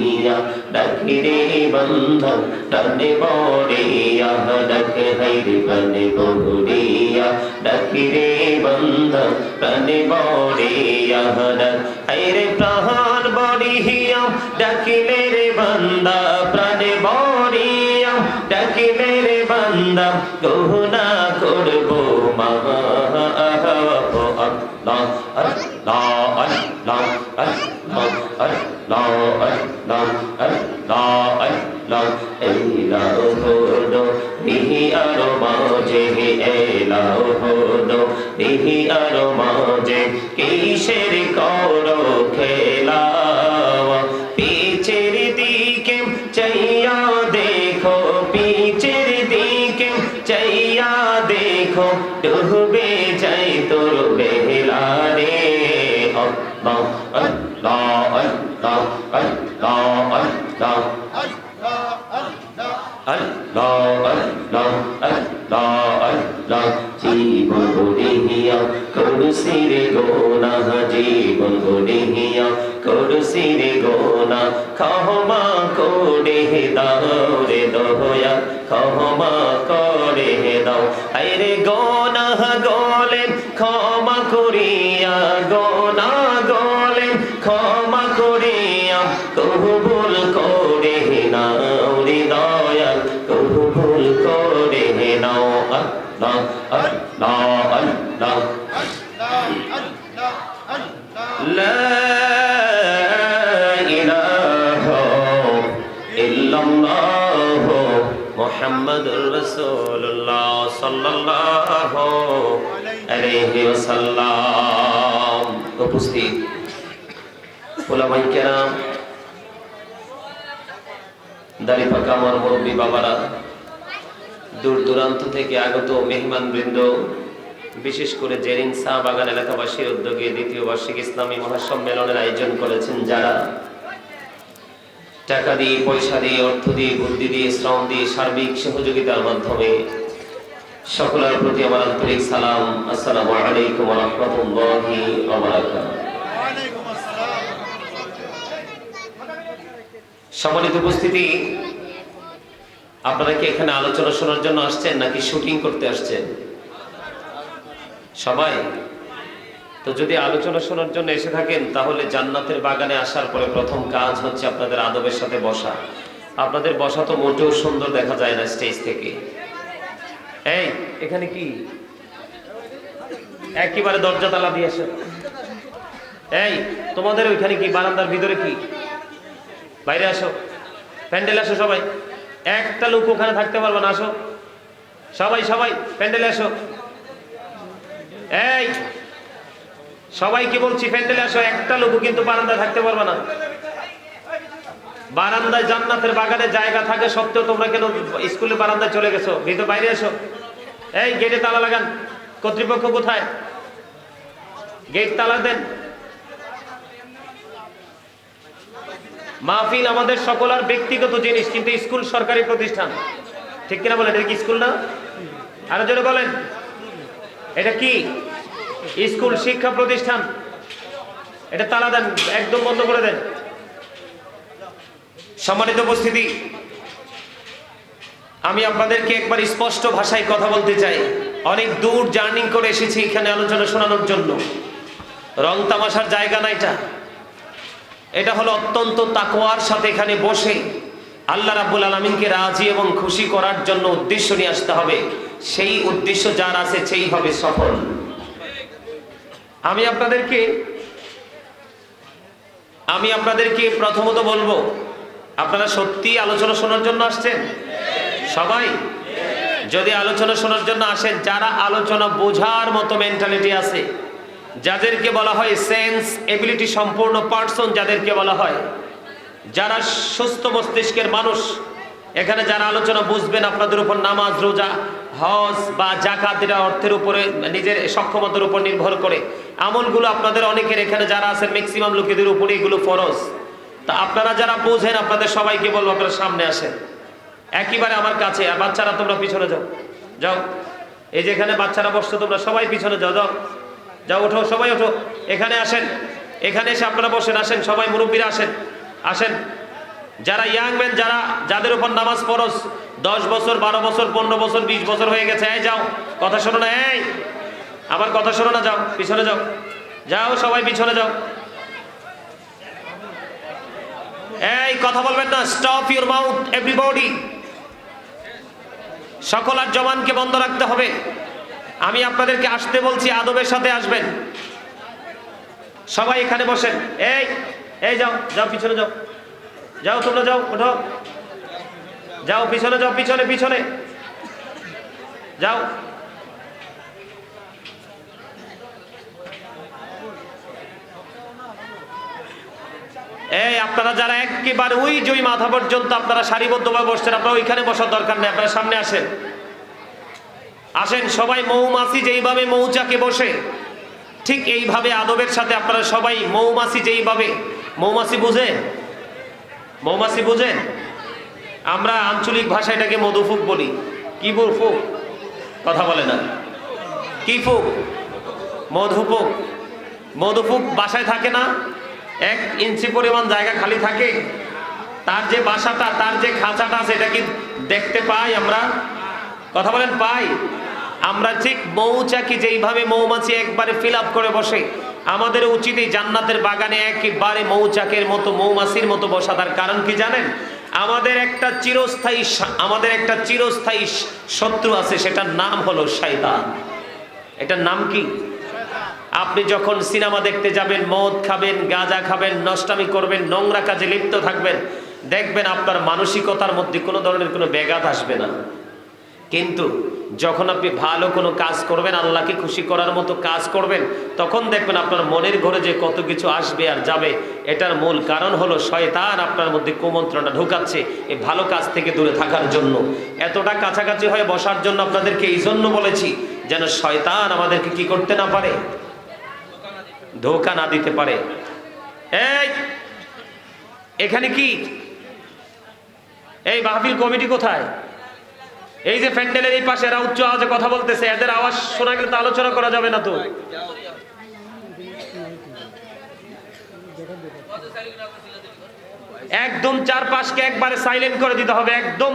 বড়িয়া ডাকি রে বন্ধন টানে বড়িয়া ডাক হাইরে প্রাণে বড়িয়া ডাকি রে বন্ধন প্রাণে বড়িয়া ডাক হাইরে প্রাণ বড়িয়া ডাকিলে রে বান্দা প্রাণে বড়িয়া ডাকিলে রে বান্দা গহনা করব মা আল্লাহ চাইয়া দেখো পিছের দিকে চাইয়া দেখো ডুবে যাই তোর বেলা রে আল্লাহ আল্লাহ আল্লাহ আল্লাহ আল্লাহ করুসির গোনা জীবন গড়িয়া করুসির গোনা ক্ষমা করে দাও রে দয়া, ক্ষমা করে দাও। আরে গোনা গলে ক্ষমা করিয়া, গোনা গলে ক্ষমা করিয়া, কবুল করে নাও রে দয়াল কবুল করে নাও। আল্লাহ আল্লাহ আল্লাহ। উপস্থিত। দাড়ি পাকা আমার মুরব্বী বাবারা, দূর দূরান্ত থেকে আগত মেহমান বৃন্দ বিশেষ করে জেরিন সাহ বাগান এলাকাবাসীর উদ্যোগে দ্বিতীয় বার্ষিক ইসলামী মহাসম্মেলনের আয়োজন করেছেন যারা। টাকা দিয়ে, পয়সা দিয়ে, অর্থ দিয়ে, বুদ্ধি দিয়ে, শ্রম দিয়ে সার্বিক সহযোগিতার মাধ্যমে সকলের প্রতি আমার আন্তরিক সালাম। আসসালামু আলাইকুম রহমতুল্লাহি সম্মানিত উপস্থিতি, আপনারা কি এখানে আলোচনা শোনার জন্য আসছেন নাকি শুটিং করতে আসছেন? সবাই? তো যদি আলোচনা শোনার জন্য এসে থাকেন, তাহলে জান্নাতের বাগানে আসার পরে প্রথম কাজ হচ্ছে আপনাদের আদবের সাথে বসা। আপনাদের বসা তো মোটেও সুন্দর দেখা যায় না স্টেজ থেকে। এই, এখানে কি? একেবারে দরজা তালা দিয়ে আসো এই, তোমাদের ওইখানে কি, বারান্দার ভিতরে কি? বাইরে আসো। প্যান্ডেল আসো সবাই। একটা লোক ওখানে থাকতে পারবে না, আসো। সবাই সবাই, প্যান্ডেলে আসো। এই, সবাইকে বলছি, প্যান্ডেলে আসো। একটা লোক কিন্তু বারান্দায় থাকতে পারবে না। বারান্দায় জান্নাতের বাগানে জায়গা থাকে সত্ত্বেও তোমরা কেন স্কুলে বারান্দায় চলে গেছো? ভিতর বাইরে এসো। এই গেটে তালা লাগান। কর্তৃপক্ষ কোথায়? গেট তালা দেন। মাহফিল আমাদের সকল আর ব্যক্তিগত জিনিস, কিন্তু স্কুল সরকারি প্রতিষ্ঠান। ঠিক কিনা বলেন? এটা কি স্কুল না? আরও জোরে বলেন। এটা কি? স্কুল শিক্ষা প্রতিষ্ঠান। এটা তালা দেন, একদম বন্ধ করে দেন। সম্মানিত উপস্থিতি, আমি আপনাদেরকে একবার স্পষ্ট ভাষায় কথা বলতে চাই। অনেক দূর জার্নিং করে এসেছি এখানে আলোচনা শোনানোর জন্য। রং তামাশার জায়গা না এটা? এটা হলো অত্যন্ত তাকোয়ার সাথে এখানে বসে আল্লাহ রাব্বুল আলমিনকে রাজি এবং খুশি করার জন্য উদ্দেশ্য নিয়ে আসতে হবে। সেই উদ্দেশ্য যার আছে সেই হবে সফল। আমি আপনাদেরকে আমি আপনাদেরকে প্রথমত বলব আপনারা সত্যি আলোচনা শোনার জন্য আসছেন? সবাই? যদি আলোচনা শোনার জন্য আসেন, যারা আলোচনা বোঝার মতো মেন্টালিটি আছে, যাদেরকে বলা হয় সেন্স এবিলিটি সম্পূর্ণ পার্সন যাদেরকে বলা হয়, যারা সুস্থ মস্তিষ্কের মানুষ, এখানে যারা আলোচনা বুঝবেন, আপনাদের উপর নামাজ, রোজা, হজ বা জাকাত এটা অর্থের উপরে নিজের সক্ষমতার উপর নির্ভর করে। আমলগুলো আপনাদের অনেকের এখানে যারা আছেন ম্যাক্সিমাম লোকেদের উপরে এগুলো ফরজ। তা আপনারা যারা বোঝেন, আপনাদের সবাইকে বলব, আপনারা সামনে আসেন। একেবারে আমার কাছে, আর বাচ্চারা, তোমরা পিছনে যাও। যাও। এই যে এখানে বাচ্চারা বসছো, তোমরা সবাই পিছনে যাও যাও। যাও, ওঠো, সবাই ওঠো। এখানে আসেন। এখানে এসে আপনারা বসেন, আসেন। সবাই মুরব্বীরা আসেন। আসেন। যারা ইয়াং ম্যান যারা, যাদের উপর নামাজ ফরজ, দশ বছর, বারো বছর, পনেরো বছর, বিশ বছর হয়ে গেছে, এই যাও। কথা শোনো না, এই। আমার কথা শোনো না, যাও। পিছনে যাও। যাও, সবাই পিছনে যাও। এই, কথা বলবেন না। স্টপ ইউর মাউথ এভরিবডি সকল আর জবানকে বন্ধ রাখতে হবে। আমি আপনাদেরকে আসতে বলছি, আদবের সাথে আসবেন। সবাই এখানে বসেন। এই এই যাও যাও, পিছনে যাও। যাও, তোমরা যাও, ওঠো। যাও, পিছনে যাও, পিছনে পিছনে। যাও। এই, আপনারা যারা একেবারে ওই যে ওই মাথা পর্যন্ত আপনারা সারিবদ্ধভাবে বসছেন, আপনারা ওইখানে বসার দরকার নেই, আপনারা সামনে আসেন। আসেন, সবাই মৌমাছি যেইভাবে মৌচাকে বসে, ঠিক এইভাবে আদবের সাথে আপনারা সবাই মৌমাছি যেইভাবে, মৌমাছি বুঝেন মৌমাছি বুঝেন আমরা আঞ্চলিক ভাষায় এটাকে মধুফুক বলি। কি ফুক? কথা বলে না। কি ফুক? মধুফুক। মধুফুক বাসায় থাকে না এক ইঞ্চি পরিমাণ জায়গা খালি থাকে, তার যে বাসাটা, তার যে খাঁচাটা সেটা কি দেখতে পাই আমরা? কথা বলেন, পাই। আমরা ঠিক মৌচাকি যেইভাবে মৌমাছি একবারে ফিল করে বসে, আমাদের উচিত এই জান্নাতের বাগানে একেবারে মৌচাকের মতো, মৌমাছির মতো বসা। তার কারণ কি জানেন? আমাদের একটা চিরস্থায়ী আমাদের একটা চিরস্থায়ী শত্রু আছে, সেটার নাম হলো শয়তান। এটার নাম কি? আপনি যখন সিনেমা দেখতে যাবেন, মদ খাবেন, গাঁজা খাবেন, নষ্টামি করবেন, নোংরা কাজে লিপ্ত থাকবেন, দেখবেন আপনার মানসিকতার মধ্যে কোনো ধরনের কোনো ব্যাঘাত আসবে না। কিন্তু যখন আপনি ভালো কোনো কাজ করবেন, আল্লাহকে খুশি করার মতো কাজ করবেন, তখন দেখবেন আপনার মনের ঘরে যে কত কিছু আসবে আর যাবে, এটার মূল কারণ হলো শয়তান আপনার মধ্যে কুমন্ত্রণা ঢুকাচ্ছে এই ভালো কাজ থেকে দূরে থাকার জন্য। এতটা কাছাকাছি হয়ে বসার জন্য আপনাদেরকে এই জন্য বলেছি যেন শয়তান আমাদেরকে কি করতে না পারে? ধোকা না দিতে পারে। এই, এখানে কি? এই মাহফিল কমিটি কোথায়? এই যে প্যান্ডেলের এই পাশে, এরা উচ্চ আওয়াজে কথা বলতেছে, এদের আওয়াজ শোনা গেলে তো আলোচনা করা যাবে না তো। একদম চারপাশকে একবারে সাইলেন্ট করে দিতে হবে, একদম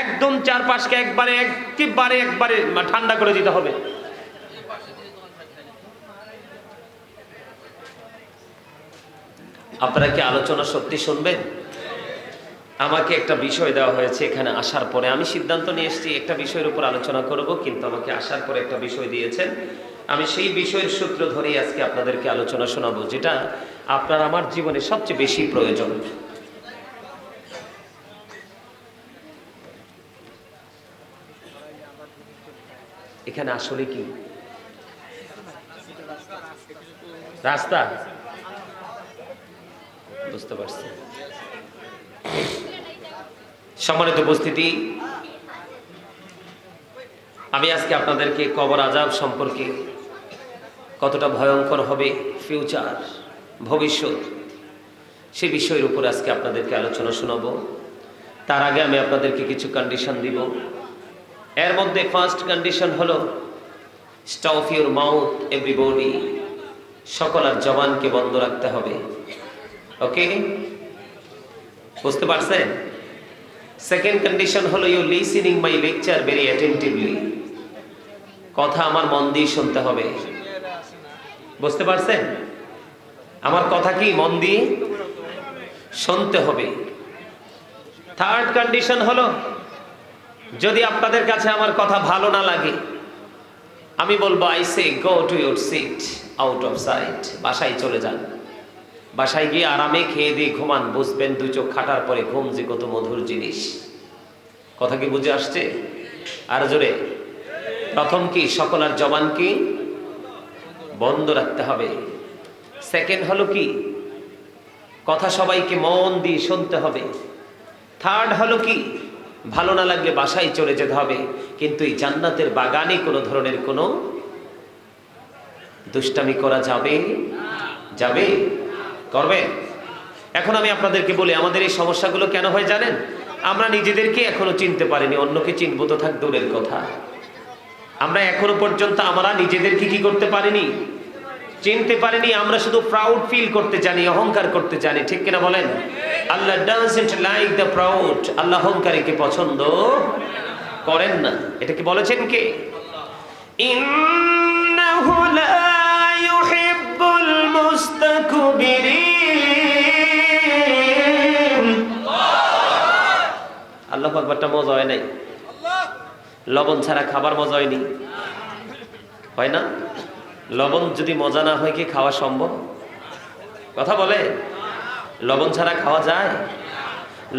একদম চারপাশকে একবারে, একেবারে, একবারে ঠান্ডা করে দিতে হবে। আপনারা কি আলোচনা সত্যি শুনবেন? আমাকে একটা বিষয় দেওয়া হয়েছে এখানে আসার পরে। আমি সিদ্ধান্ত নিয়ে এসেছি, একটা বিষয়ের উপর আলোচনা করব, কিন্তু আমাকে আসার পরে একটা বিষয় দিয়েছেন। আমি সেই বিষয়ের সূত্র ধরেই আজকে আপনাদেরকে আলোচনা শোনাবো, যেটা আপনার আমার জীবনে সবচেয়ে বেশি প্রয়োজন। এখানে আসলে কি? রাস্তা? বুঝতে পারছি। সম্মানিত উপস্থিতি, আমি আজকে আপনাদেরকে কবর আজাব সম্পর্কে কতটা ভয়ঙ্কর হবে ফিউচার ভবিষ্যৎ, সে বিষয়ের উপর আজকে আপনাদেরকে আলোচনা শোনাবো। তার আগে আমি আপনাদেরকে কিছু কন্ডিশন দিব। এর মধ্যে ফার্স্ট কন্ডিশন হলো স্টপ ইউর মাউথ এভরিবডি সকল আর জবানকে বন্ধ রাখতে হবে। ওকে বুঝতে পারছেন? সেকেন্ড কন্ডিশন হলো you listening my lecture very attentively কথা আমার মন দিয়ে শুনতে হবে। বুঝতে পারছেন? আমার কথা কি মন দিয়ে? শুনতে হবে। থার্ড কন্ডিশন হলো যদি আপনাদের কাছে আমার কথা ভালো না লাগে, আমি বলব I say go to your seat out of sight বাসায় চলে যান। বাসায় গিয়ে আরামে খেয়ে দিয়ে ঘুমান, বুঝবেন দু চোখ খাটার পরে ঘুম যে কত মধুর জিনিস। কথা কি বুঝে আসছে? আর জোরে, প্রথম কি, সকল আর জবান কি? বন্ধ রাখতে হবে। সেকেন্ড হলো কি, কথা সবাইকে মন দিয়ে শুনতে হবে। থার্ড হলো কি ভালো না লাগলে বাসায় চলে যেতে হবে। কিন্তু এই জান্নাতের বাগানে কোনো ধরনের কোনো দুষ্টামি করা যাবে? যাবে? করবে? এখন আমি আপনাদেরকে বলি, আমাদের এই সমস্যাগুলো কেন হয় জানেন? আমরা নিজেদেরকে এখনও চিনতে পারিনি, অন্যকে চিনব তো থাক দূরের কথা। আমরা এখনও পর্যন্ত আমরা নিজেদেরকে কি করতে পারিনি? চিনতে পারিনি, আমরা শুধু প্রাউড ফিল করতে জানি, অহংকার করতে জানি, ঠিক কিনা বলেন? Allah doesn't like the proud Allah অহংকারীকে পছন্দ করেন না। এটা কি বলেছেন কে? ইন্নাহু লা ইউহিব্বুল মুস্তাকবিরিন। আল্লাহ আকবারটা মজা হয় নাই? লবণ ছাড়া খাবার মজা হয়নি? হয় না? লবণ যদি মজা না হয় কি খাওয়া সম্ভব? কথা বলে? লবণ ছাড়া খাওয়া যায়?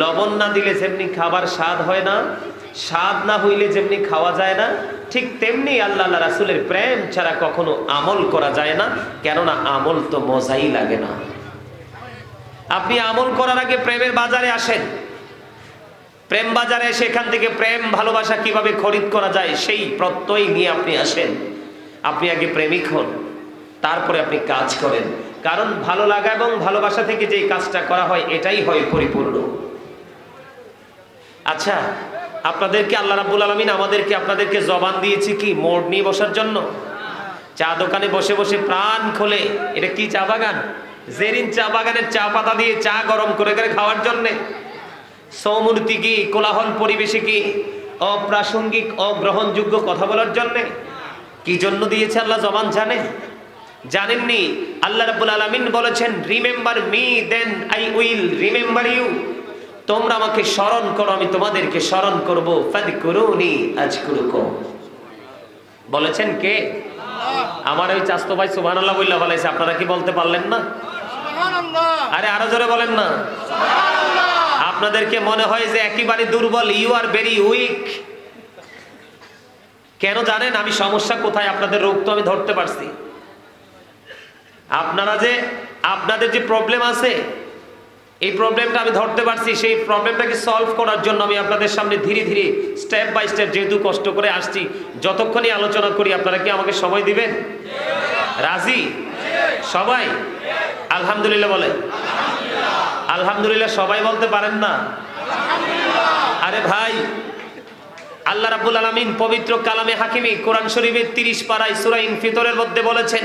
লবণ না দিলে যেমনি খাবার স্বাদ হয় না, স্বাদ না হইলে যেমনি খাওয়া যায় না, ঠিক তেমনি আল্লাহ রাসুলের প্রেম ছাড়া কখনো আমল করা যায় না, কেননা আমল তো মজাই লাগে না। আপনি আমল করার আগে প্রেমের বাজারে আসেন। প্রেম বাজারে সেখান থেকে প্রেম ভালোবাসা কীভাবে খরিদ করা যায়, সেই প্রত্যয় নিয়ে আপনি আসেন। আপনি আগে প্রেমিক হন, তারপরে আপনি কাজ করেন। কারণ ভালো লাগা এবং ভালোবাসা থেকে যে কাজটা করা হয়, এটাই হয় পরিপূর্ণ। আচ্ছা আপনাদেরকে আল্লাহ রাবুল আলমিন আমাদেরকে, আপনাদেরকে জবান দিয়েছি কি, মোড় নিয়ে বসার জন্য? চা দোকানে বসে বসে প্রাণ খোলে। এটা কি চা বাগান? জেরিন চা বাগানের চা পাতা দিয়ে চা গরম করে করে খাওয়ার জন্যে। সৌমূর্তি কি, কোলাহল পরিবেশে কি, অপ্রাসঙ্গিক, অগ্রহণযোগ্য কথা বলার জন্যে? কি জন্য দিয়েছে আল্লাহ জবান জানে? জানেননি? আল্লাহ রাব্বুল আলামিন বলেছেন remember me then I will remember you তোমরা আমাকে স্মরণ করো আমি তোমাদেরকে স্মরণ করব। ফাদকুরুনি আজকুরুকুম। বলেছেন কে? আমার ওই চাস্তো ভাই সুবহানাল্লাহ বললা বলেছে আপনারা কি বলতে পারলেন না? আরে আরও জোরে বলেন না। আপনাদেরকে মনে হয় যে একেবারে দুর্বল ইউ আর ভেরি উইক কেন জানেন আমি সমস্যা কোথায়? আপনাদের রোগ তো আমি ধরতে পারছি। আপনারা যে, আপনাদের যে প্রবলেম আছে, এই প্রবলেমটা আমি ধরতে পারছি, সেই প্রবলেমটাকে সলভ করার জন্য আমি আপনাদের সামনে ধীরে ধীরে স্টেপ বাই স্টেপ যেহেতু কষ্ট করে আসছি যতক্ষণই আলোচনা করি, আপনারা কি আমাকে সময় দিবেন? রাজি? সবাই? আলহামদুলিল্লাহ বলে আলহামদুলিল্লাহ সবাই বলতে পারেন না? আরে ভাই, আল্লাহ রাব্বুল আলামিন পবিত্র কালামে হাকিমি কোরআন শরীফের 30 পারায় সূরা ইনফিতরের মধ্যে বলেছেন